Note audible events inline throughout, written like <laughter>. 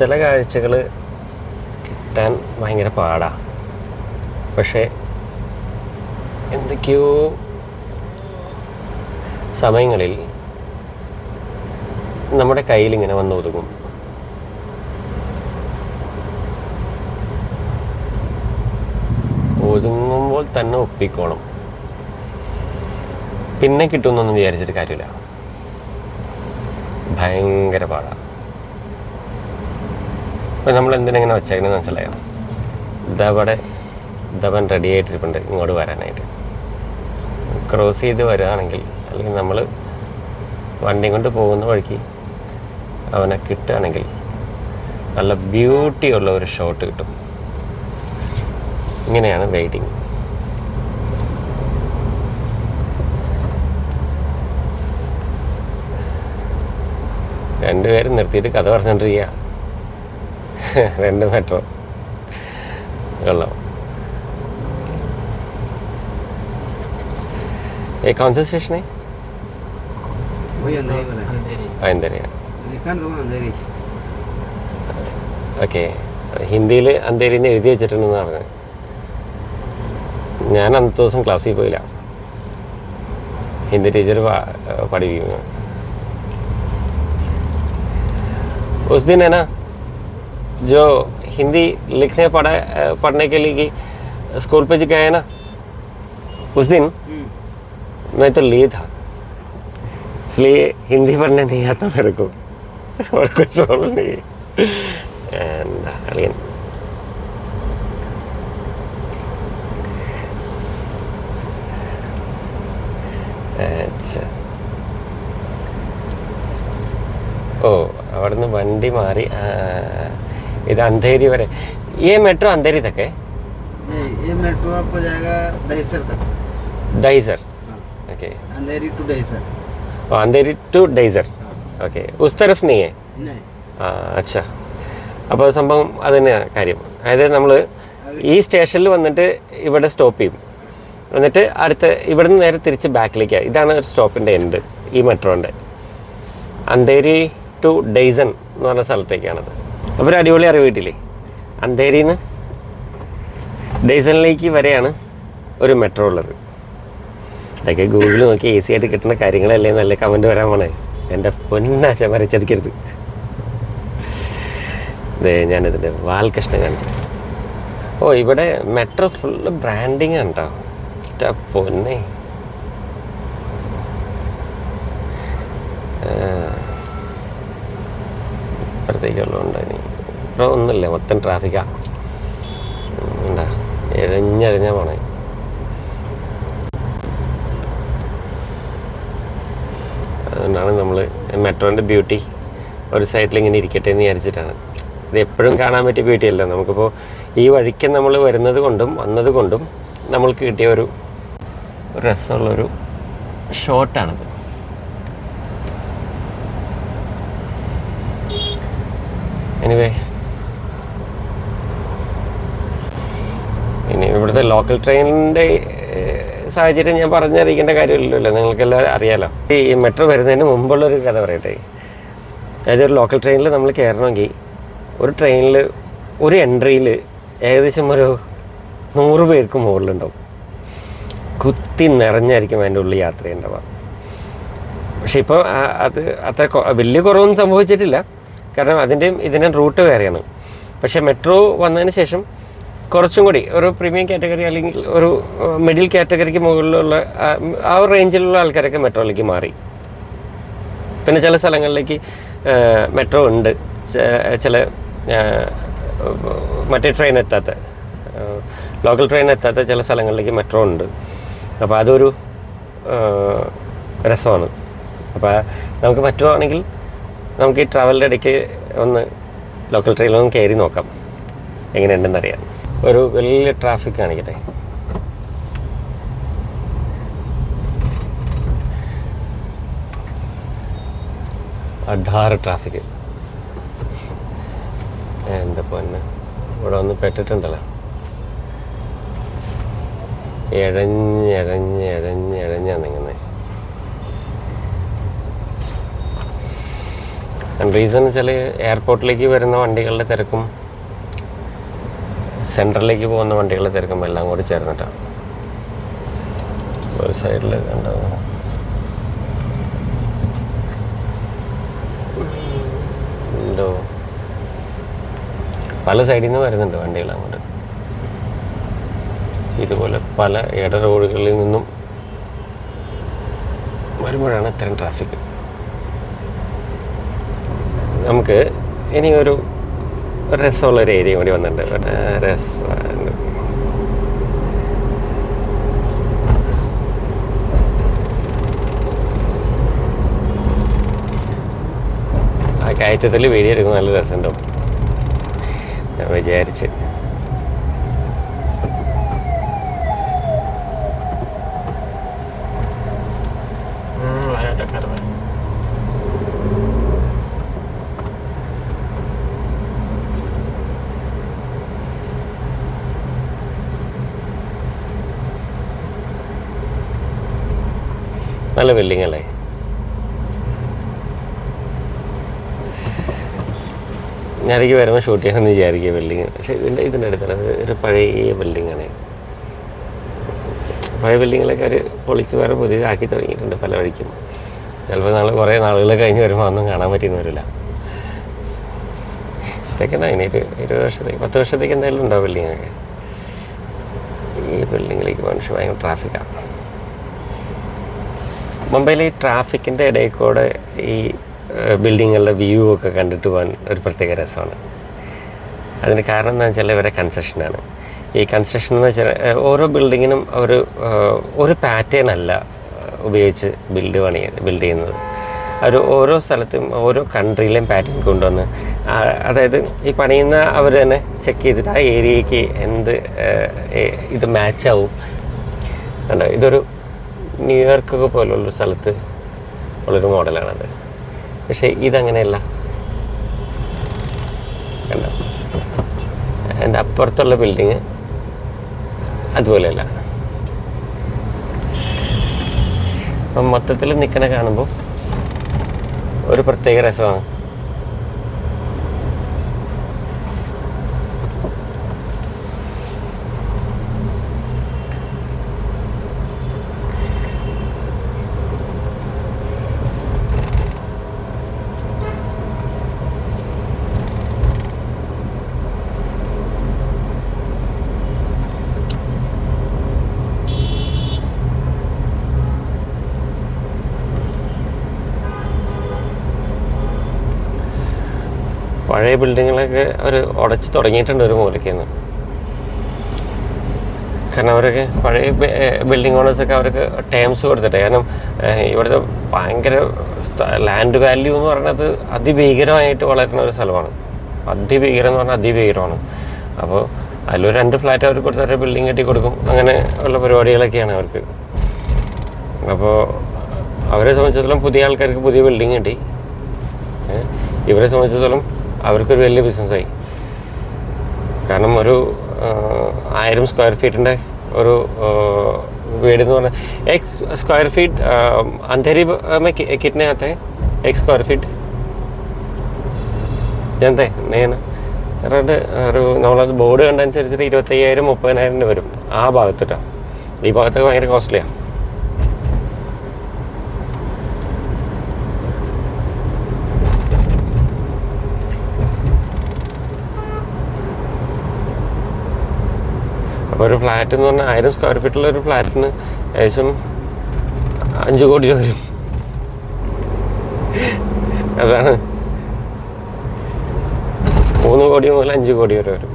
ചില കാഴ്ചകൾ കിട്ടാൻ ഭയങ്കര പാടാ. പക്ഷേ എന്തൊക്കെയോ സമയങ്ങളിൽ നമ്മുടെ കയ്യിൽ ഇങ്ങനെ വന്ന് ഒതുങ്ങും. ഒതുങ്ങുമ്പോൾ തന്നെ ഒപ്പിക്കോണം പിന്നെ കിട്ടുമെന്നൊന്നും വിചാരിച്ചിട്ട് കാര്യമില്ല. ഭയങ്കര പാടാ. അപ്പം നമ്മൾ എന്തിനെങ്ങനെ വെച്ചേക്കണമെന്ന് മനസ്സിലായോ? ഇതവിടെ ഇതവൻ റെഡി ആയിട്ടിരിപ്പുണ്ട് ഇങ്ങോട്ട് വരാനായിട്ട്. ക്രോസ് ചെയ്ത് വരികയാണെങ്കിൽ അല്ലെങ്കിൽ നമ്മൾ വണ്ടി കൊണ്ട് പോകുന്ന വഴിക്ക് അവനെ കിട്ടുകയാണെങ്കിൽ നല്ല ബ്യൂട്ടി ഉള്ള ഒരു ഷോട്ട് കിട്ടും. ഇങ്ങനെയാണ് വെയിറ്റിംഗ് രണ്ടുപേരും നിർത്തിയിട്ട് കഥ പറഞ്ഞോണ്ടിരിക്കുക <laughs> രണ്ട് മെട്രോ കൊള്ളാം ये कौन सा स्टेशन है वही अंधेरी वाला है അയന്തരയാണ് लिखा ना तुम्हें अंधेरी ഓക്കെ ഹിന്ദിയിൽ അന്തേരി എന്ന് എഴുതി വെച്ചിട്ടുണ്ടെന്ന് പറഞ്ഞത് ഞാൻ അന്നത്തെ ദിവസം ക്ലാസ്സിൽ പോയില്ല ഹിന്ദി ടീച്ചർ പഠിപ്പിക്കുന്നു उस दिन है ना जो हिंदी लिखने पढ़ा पढ़ने के लिए कि स्कूल पे जो गए ना उस दिन मैं तो लिए था इसलिए हिंदी पढ़ने नहीं आता मेरे को और कुछ प्रॉब्लम नहीं है എന്താ അളിയൻ അച്ഛാ. ഓ അവിടുന്ന് വണ്ടി മാറി ആ, ഇത് അന്ധേരി വരെ ഈ മെട്രോ അന്ധേരി തക്കെ नहीं ये मेट्रो आपको जाएगा दहीसर तक ദൈസർ हाँ, okay Andheri to Dahisar oh Andheri to dicer okay ഉസ് തരഫ് നീ ഹേ नहीं ആ അച്ഛാ അപ്പോൾ സംഭവം അത് തന്നെയാണ് കാര്യം അതായത് നമ്മൾ ഈ സ്റ്റേഷനിൽ വന്നിട്ട് ഇവിടെ സ്റ്റോപ്പ് ചെയ്യും എന്നിട്ട് അടുത്ത ഇവിടെ നിന്ന് നേരെ തിരിച്ച് ബാക്കിലേക്കാണ് ഇതാണ് ഒരു സ്റ്റോപ്പിൻ്റെ എൻഡ് ഈ മെട്രോൻ്റെ അന്തേരി ടു ഡെയ്സൺ എന്ന് പറഞ്ഞ സ്ഥലത്തേക്കാണത് അപ്പോൾ ഒരു അടിപൊളി അറിവ് കിട്ടില്ലേ അന്തേരിയിൽ നിന്ന് ഡെയ്സണിലേക്ക് വരെയാണ് ഒരു മെട്രോ ഉള്ളത്. അതൊക്കെ ഗൂഗിൾ നോക്കി ഈസി ആയിട്ട് കിട്ടുന്ന കാര്യങ്ങളല്ലേ നല്ല കമന്റ് വരാൻ പോണേ. എന്റെ പൊന്നാശ വരച്ചതിക്കരുത് അതെ ഞാനിതിന്റെ വാൽകൃഷ്ണൻ കാണിച്ചു ഓ ഇവിടെ മെട്രോ ഫുള്ള് ബ്രാൻഡിങ് ഇതാ പൊന്നെ. ഇപ്പുറത്തേക്കുള്ളതുണ്ട് ഇപ്പോൾ ഒന്നുമില്ല മൊത്തം ട്രാഫിക്കാണ് എന്താ എഴഞ്ഞഴഞ്ഞ പോണേ. അതുകൊണ്ടാണ് നമ്മൾ മെട്രോന്റെ ബ്യൂട്ടി ഒരു സൈഡിൽ ഇങ്ങനെ ഇരിക്കട്ടെ എന്ന് വിചാരിച്ചിട്ടാണ്. ഇത് എപ്പോഴും കാണാൻ പറ്റിയ ബ്യൂട്ടി അല്ല. നമുക്കിപ്പോൾ ഈ വഴിക്ക് നമ്മൾ വരുന്നത് കൊണ്ടും വന്നത് കൊണ്ടും നമ്മൾക്ക് കിട്ടിയ ഒരു രസമുള്ളൊരു ഷോട്ടാണിത് എനിവേ ഇനി ഇവിടുത്തെ ലോക്കൽ ട്രെയിനിന്റെ സാഹചര്യം ഞാൻ പറഞ്ഞറിയിക്കേണ്ട കാര്യമില്ലല്ലോ. നിങ്ങൾക്കെല്ലാം അറിയാലോ. ഈ മെട്രോ വരുന്നതിന് മുമ്പുള്ളൊരു കഥ പറയട്ടെ. അതായത് ഒരു ലോക്കൽ ട്രെയിനിൽ നമ്മൾ കയറണമെങ്കിൽ ഒരു ട്രെയിനിൽ ഒരു എൻട്രിയിൽ ഏകദേശം ഒരു നൂറ് പേർക്ക് മുകളിലുണ്ടാവും. കുത്തി നിറഞ്ഞായിരിക്കും അതിന്റെ ഉള്ളിൽ യാത്ര ചെയ്യേണ്ടവ പക്ഷേ ഇപ്പോൾ അത് അത്ര വലിയ കുറവൊന്നും സംഭവിച്ചിട്ടില്ല. കാരണം അതിന്റെയും ഇതിന്റെ റൂട്ട് വേറെയാണ്. പക്ഷേ മെട്രോ വന്നതിന് ശേഷം കുറച്ചും കൂടി ഒരു പ്രീമിയം കാറ്റഗറി അല്ലെങ്കിൽ ഒരു മിഡിൽ കാറ്റഗറിക്ക് മുകളിലുള്ള ആ- ഒരു റേഞ്ചിലുള്ള ആൾക്കാരൊക്കെ മെട്രോയിലേക്ക് മാറി. പിന്നെ ചില സ്ഥലങ്ങളിലേക്ക് മെട്രോ ഉണ്ട്. ചില മറ്റേ ട്രെയിൻ എത്താത്ത ലോക്കൽ ട്രെയിൻ എത്താത്ത ചില സ്ഥലങ്ങളിലേക്ക് മെട്രോ ഉണ്ട്. അപ്പോൾ അതൊരു രസമാണ്. അപ്പോൾ നമുക്ക് പറ്റുവാണെങ്കിൽ നമുക്ക് ഈ ട്രാവലിന്റെ ഇടയ്ക്ക് ഒന്ന് ലോക്കൽ ട്രെയിനിലൊന്ന് കയറി നോക്കാം. എങ്ങനെയുണ്ടെന്ന് അറിയാം. ഒരു വലിയ ട്രാഫിക് കാണിക്കട്ടെ? അഡാറ് ട്രാഫിക് എന്റെ പൊന്ന്? ഇവിടെ ഒന്ന് പെട്ടിട്ടുണ്ടല്ലോ. എഴഞ്ഞാ നിങ്ങുന്നത് റീസൺ വെച്ചാൽ എയർപോർട്ടിലേക്ക് വരുന്ന വണ്ടികളുടെ തിരക്കും സെൻട്രലിലേക്ക് പോകുന്ന വണ്ടികളെ തിരക്കുമ്പോൾ എല്ലാം കൂടി ചേർന്നിട്ടാണ് ഒരു സൈഡിൽ കണ്ടോ? ഉണ്ടോ പല സൈഡിൽ നിന്ന് വരുന്നുണ്ട് വണ്ടികൾ അങ്ങോട്ട്. ഇതുപോലെ പല ഇട റോഡുകളിൽ നിന്നും വരുമ്പോഴാണ് ഇത്തരം ട്രാഫിക്. നമുക്ക് ഇനി ഒരു രസമുള്ള ഒരു ഏരിയ കൂടി വന്നിട്ടുണ്ട്. രസ ആ കയറ്റത്തിൽ വീഡിയോ എടുക്കുമ്പോൾ നല്ല രസമുണ്ടാവും. ഞാൻ വിചാരിച്ച്. നല്ല ബിൽഡിംഗ് അല്ലേ? ഞാനിക്ക് വരുമ്പോൾ ഷൂട്ട് ചെയ്യണമെന്ന് വിചാരിക്കുക ബിൽഡിങ് പക്ഷേ ഇതിന്റെ ഇതിന്റെ അടുത്താണ്. ഒരു പഴയ ബിൽഡിങ്ങാണ് പഴയ ബിൽഡിങ്ങിലൊക്കെ അവർ പൊളിച്ച് വേറെ പുതിയതാക്കി തുടങ്ങിയിട്ടുണ്ട് പല വഴിക്കും. ചിലപ്പോൾ നാളെ കുറേ നാളുകൾ കഴിഞ്ഞ് വരുമ്പോൾ ഒന്നും കാണാൻ പറ്റിയെന്ന് വരില്ല. ഇതൊക്കെയാണ് ഇനി ഒരു ഇരുപത് വർഷത്തേക്ക് പത്ത് വർഷത്തേക്ക് എന്തായാലും ഉണ്ടാവും ബിൽഡിങ്ങൊക്കെ ഈ ബിൽഡിങ്ങിലേക്ക് മനുഷ്യ ഭയങ്കര ട്രാഫിക്കാണ് മുംബൈയിൽ ഈ ട്രാഫിക്കിന്റെ ഇടയിൽ കൂടെ ഈ ബിൽഡിങ്ങുകളുടെ വ്യൂ ഒക്കെ കണ്ടിട്ട് പോകാൻ ഒരു പ്രത്യേക രസമാണ്. അതിന് കാരണം എന്താ വെച്ചാൽ ഇവരെ കൺസ്ട്രക്ഷനാണ് ഈ കൺസ്ട്രക്ഷൻ എന്ന് വെച്ചാൽ ഓരോ ബിൽഡിങ്ങിനും ഒരു ഒരു പാറ്റേൺ അല്ല ഉപയോഗിച്ച് ബിൽഡ് പണി ബിൽഡ് ചെയ്യുന്നത്. അവർ ഓരോ സ്ഥലത്തും ഓരോ കൺട്രിയിലെയും പാറ്റേൺ കൊണ്ടുവന്ന് അതായത് ഈ പണിയുന്ന അവർ തന്നെ ചെക്ക് ചെയ്തിട്ട് ആ ഏരിയയ്ക്ക് എന്ത് ഇത് മാച്ചാവും ഇതൊരു ന്യൂയോർക്കൊക്കെ പോലുള്ളൊരു സ്ഥലത്ത് ഉള്ളൊരു മോഡലാണത് പക്ഷേ ഇതങ്ങനെയല്ല. എന്റെ അപ്പുറത്തുള്ള ബിൽഡിങ് അതുപോലെയല്ല. അപ്പം മൊത്തത്തിൽ നിൽക്കണ കാണുമ്പോൾ ഒരു പ്രത്യേക രസമാണ്. പഴയ ബിൽഡിങ്ങുകളൊക്കെ അവർ ഉടച്ച് തുടങ്ങിയിട്ടുണ്ട് ഒരു മൂലയ്ക്ക് നിന്ന് കാരണം അവരൊക്കെ പഴയ ബിൽഡിംഗ് ഓണേഴ്സൊക്കെ അവർക്ക് ടേംസ് കൊടുത്തിട്ട്. കാരണം ഇവിടുത്തെ ഭയങ്കര ലാൻഡ് വാല്യൂ എന്ന് പറയുന്നത് അതിഭീകരമായിട്ട് വളരുന്ന ഒരു സ്ഥലമാണ്. അതിഭീകരം എന്ന് പറഞ്ഞാൽ അതിഭീകരമാണ്. അപ്പോൾ അതിലൊരു രണ്ട് ഫ്ലാറ്റ് അവർക്ക് കൊടുത്ത് അവരുടെ ബിൽഡിംഗ് കെട്ടി കൊടുക്കും. അങ്ങനെ ഉള്ള പരിപാടികളൊക്കെയാണ് അവർക്ക്. അപ്പോൾ അവരെ സംബന്ധിച്ചിടത്തോളം പുതിയ ആൾക്കാർക്ക് പുതിയ ബിൽഡിംഗ് കിട്ടി. ഇവരെ സംബന്ധിച്ചിടത്തോളം അവർക്കൊരു വലിയ ബിസിനസ്സായി കാരണം ഒരു ആ, ആയിരം സ്ക്വയർ ഫീറ്റിൻ്റെ ഒരു ആ, വീട് എന്ന് പറഞ്ഞാൽ एक स्क्वायर फीट अंधेरी में कि- कितने आते हैं एक स्क्वायर फीट जानते हैं नहीं है ना റെഡ് ഒരു നമ്മളത് ബോർഡ് കണ്ടനുസരിച്ചിട്ട് ഇരുപത്തയ്യായിരം മുപ്പതിനായിരം രൂപ വരും ആ ഭാഗത്തിട്ടാണ് ഈ ഭാഗത്തൊക്കെ ഭയങ്കര കോസ്റ്റ്ലിയാണ് അപ്പോൾ ഒരു ഫ്ലാറ്റ് എന്ന് പറഞ്ഞാൽ ആയിരം സ്ക്വയർ ഫീറ്റുള്ള ഒരു ഫ്ലാറ്റിന് ഏകദേശം അഞ്ച് കോടി രൂപ വരും. അതാണ്. മൂന്ന് കോടി മുതൽ അഞ്ച് കോടി വരെ വരും.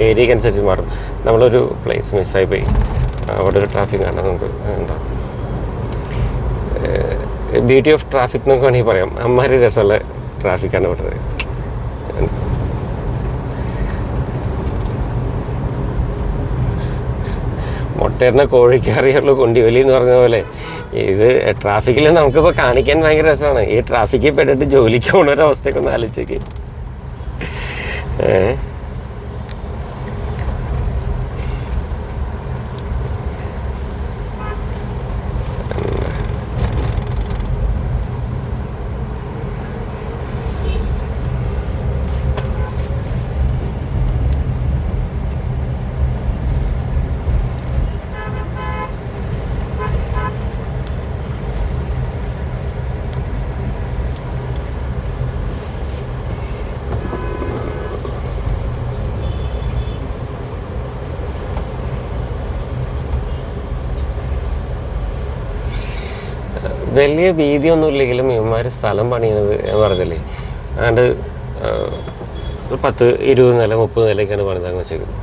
ഏരിയക്ക് അനുസരിച്ച് മാറും. നമ്മളൊരു പ്ലേസ് മിസ്സായി പോയി. അവിടെ ഒരു ട്രാഫിക് കാണാൻ നമുക്ക് ഉണ്ടാവും. ബ്യൂട്ടി ഓഫ് ട്രാഫിക് എന്നൊക്കെ വേണമെങ്കിൽ പറയാം. അമ്മാരി രസമുള്ള ട്രാഫിക്കാണ് ഇവിടുത്തെ. മുട്ടയിടുന്ന കോഴിക്ക് അറിയുള്ളൂ കൊണ്ടിവലി എന്ന് പറഞ്ഞ പോലെ. ഇത് ട്രാഫിക്കിൽ നമുക്കിപ്പോൾ കാണിക്കാൻ ഭയങ്കര രസമാണ്. ഈ ട്രാഫിക്കിൽ പെട്ടിട്ട് ജോലിക്ക് ഒരു അവസ്ഥയൊക്കെ ഒന്ന് ആലോചിച്ചേക്ക് ഏ? വലിയ ഭീതിയൊന്നും ഇല്ലെങ്കിലും ഇവന്മാർ സ്ഥലം പണിയുന്നത് ഞാൻ പറഞ്ഞില്ലേ? അതുകൊണ്ട് ഒരു പത്ത് ഇരുപത് നില മുപ്പത് നിലയൊക്കെയാണ് പണിതാന്ന് വെച്ചേക്കുന്നത്.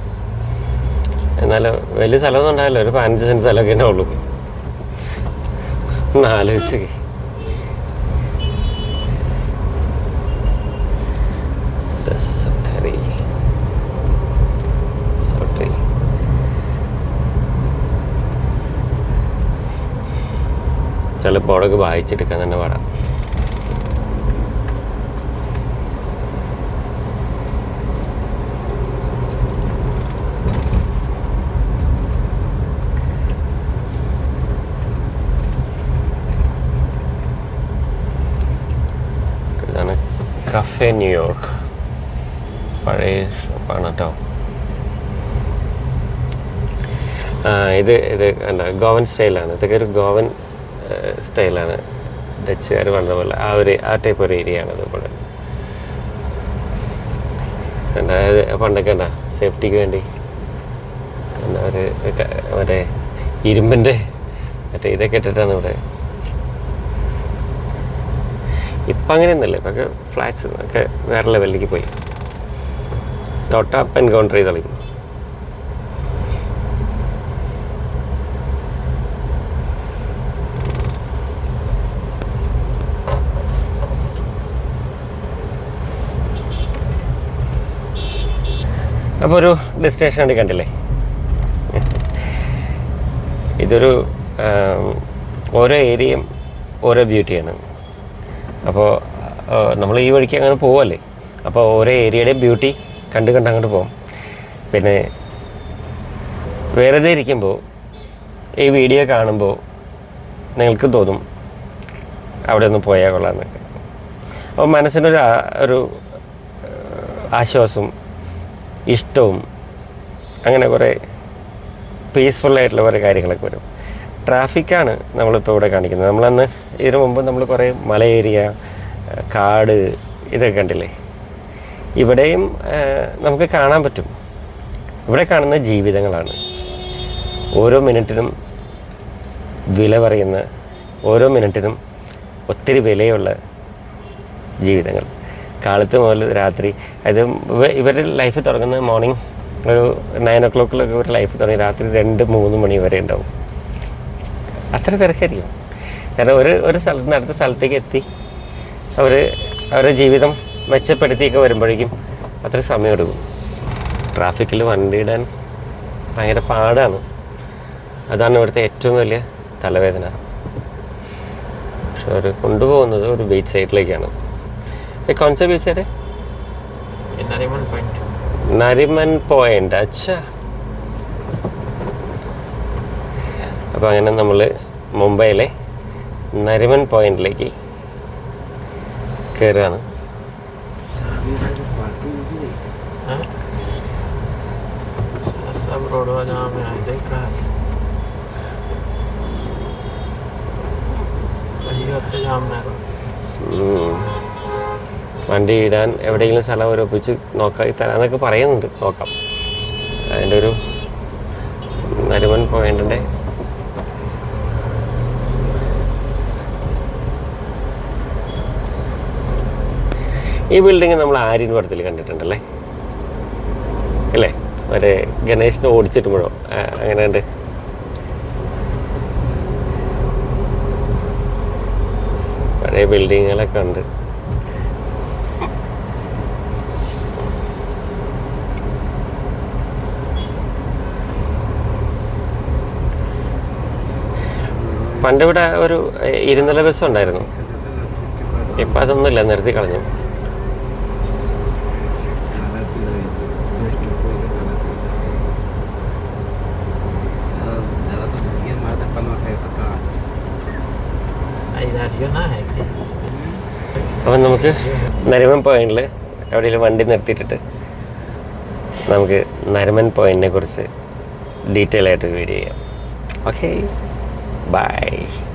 എന്നാലും വലിയ സ്ഥലമൊന്നും ഉണ്ടാവില്ല ഒരു പതിനഞ്ച് സെന്റ് സ്ഥലമൊക്കെ ഉണ്ടാവുള്ളൂ ഒന്ന് ആലോചിച്ച് ചിലപ്പോൾ അവിടെ വായിച്ചെടുക്കാൻ തന്നെ പാടാം. ഇതാണ് കഫേ ന്യൂയോർക്ക് പഴയ ഷോപ്പാണ് കേട്ടോ. ഇത് ഇത് എന്താ ഗോവൻ സ്റ്റൈലാണ്. ഇതൊക്കെ ഒരു ഗോവൻ സ്റ്റൈലാണ് ഡച്ചുകാർ പറഞ്ഞ പോലെ ആ ഒരു ആ ടൈപ്പ് ഒരു ഏരിയ ആണ് അതുപോലെ അതായത് പണ്ടൊക്കെ ഉണ്ടാ സേഫ്റ്റിക്ക് വേണ്ടി. എന്താ ഒരു മറ്റേ ഇരുമ്പിന്റെ മറ്റേ ഇതൊക്കെ ഇട്ടിട്ടാണ് ഇവിടെ. ഇപ്പം അങ്ങനെയൊന്നുമില്ല ഇപ്പൊക്കെ ഫ്ലാറ്റ്സ് ഒക്കെ വേറെ ലെവലിലേക്ക് പോയി. തൊട്ടപ്പ് എൻകൗണ്ടർ ചെയ്ത് കളിക്കും. അപ്പോൾ ഒരു ഡെസ്റ്റിനേഷൻ വേണ്ടി കണ്ടില്ലേ? ഇതൊരു ഓരോ ഏരിയയും ഓരോ ബ്യൂട്ടിയാണ് അപ്പോൾ നമ്മൾ ഈ വഴിക്ക് അങ്ങനെ പോവല്ലേ? അപ്പോൾ ഓരോ ഏരിയയുടെയും ബ്യൂട്ടി കണ്ട് കണ്ട് അങ്ങോട്ട് പോകും പിന്നെ വെറുതെ ഇരിക്കുമ്പോൾ ഈ വീഡിയോ കാണുമ്പോൾ നിങ്ങൾക്ക് തോന്നും അവിടെ ഒന്ന് പോയാൽ കൊള്ളാമെന്നൊക്കെ അപ്പോൾ മനസ്സിനൊരു ഒരു ആശ്വാസവും ഇഷ്ടവും അങ്ങനെ കുറേ പീസ്ഫുള്ളായിട്ടുള്ള കുറേ കാര്യങ്ങളൊക്കെ വരും. ട്രാഫിക്കാണ് നമ്മളിപ്പോൾ ഇവിടെ കാണിക്കുന്നത്. നമ്മളന്ന് ഇതിനു മുമ്പ് നമ്മൾ കുറേ മല ഏരിയ കാട് ഇതൊക്കെ കണ്ടില്ലേ? ഇവിടെയും നമുക്ക് കാണാൻ പറ്റും. ഇവിടെ കാണുന്ന ജീവിതങ്ങളാണ്. ഓരോ മിനിറ്റിനും വില പറയുന്ന ഓരോ മിനിറ്റിനും ഒത്തിരി വിലയുള്ള ജീവിതങ്ങൾ. കാലത്ത് മുതൽ രാത്രി. അത് ഇവ- ഇവരുടെ ലൈഫ് തുടങ്ങുന്നത് മോർണിംഗ് ഒരു നയൻ ഒ ക്ലോക്കിലൊക്കെ ഇവരുടെ ലൈഫ് തുടങ്ങി രാത്രി രണ്ട് മൂന്ന് മണി വരെ ഉണ്ടാവും. അത്ര തിരക്കായിരിക്കും. കാരണം ഒരു ഒരു സ്ഥലത്ത് നിന്ന് അടുത്ത സ്ഥലത്തേക്ക് എത്തി അവർ അവരുടെ ജീവിതം മെച്ചപ്പെടുത്തിയൊക്കെ വരുമ്പോഴേക്കും അത്ര സമയം എടുക്കും. ട്രാഫിക്കിൽ വണ്ടി ഇടാൻ ഭയങ്കര പാടാണ്. അതാണ് ഇവിടുത്തെ ഏറ്റവും വലിയ തലവേദന. പക്ഷെ അവർ കൊണ്ടുപോകുന്നത് ഒരു ബീച്ച് സൈഡിലേക്കാണ് कौन सा बीच है रे ये नरीमन पॉइंट നരിമൻ പോയിന്റ് അച്ഛ അപ്പോൾ അങ്ങനെ നമ്മൾ മുംബൈയിലെ നരിമൻ പോയിന്റിലേക്ക് കയറുകയാണ് है വണ്ടി ഇടാൻ എവിടെയെങ്കിലും സ്ഥലം ഉറപ്പിച്ച് നോക്കാം തരാന്നൊക്കെ പറയുന്നുണ്ട്. നോക്കാം. അതിന്റെ ഒരു നരുമൻ പോയിന്റെ ഈ ബിൽഡിംഗ് നമ്മൾ ആര്യൻ പടത്തിൽ കണ്ടിട്ടുണ്ടല്ലേ? അല്ലേ മറ്റേ ഗണേഷിനെ ഓടിച്ചിട്ടുമ്പോഴോ അങ്ങനെ ഉണ്ട് പഴയ ബിൽഡിങ്ങുകളൊക്കെ ഉണ്ട്. പണ്ട് ഇവിടെ ഒരു ഇരുന്നല ബസ് ഉണ്ടായിരുന്നു. ഇപ്പം അതൊന്നുമില്ല നിർത്തി കളഞ്ഞു. അപ്പം നമുക്ക് നരിമൻ പോയിന്റിൽ എവിടെയെങ്കിലും വണ്ടി നിർത്തിയിട്ടിട്ട് നമുക്ക് നരിമൻ പോയിന്റിനെ കുറിച്ച് ഡീറ്റെയിൽ ആയിട്ട് വീഡിയോ ചെയ്യാം. ഓക്കേ. Bye.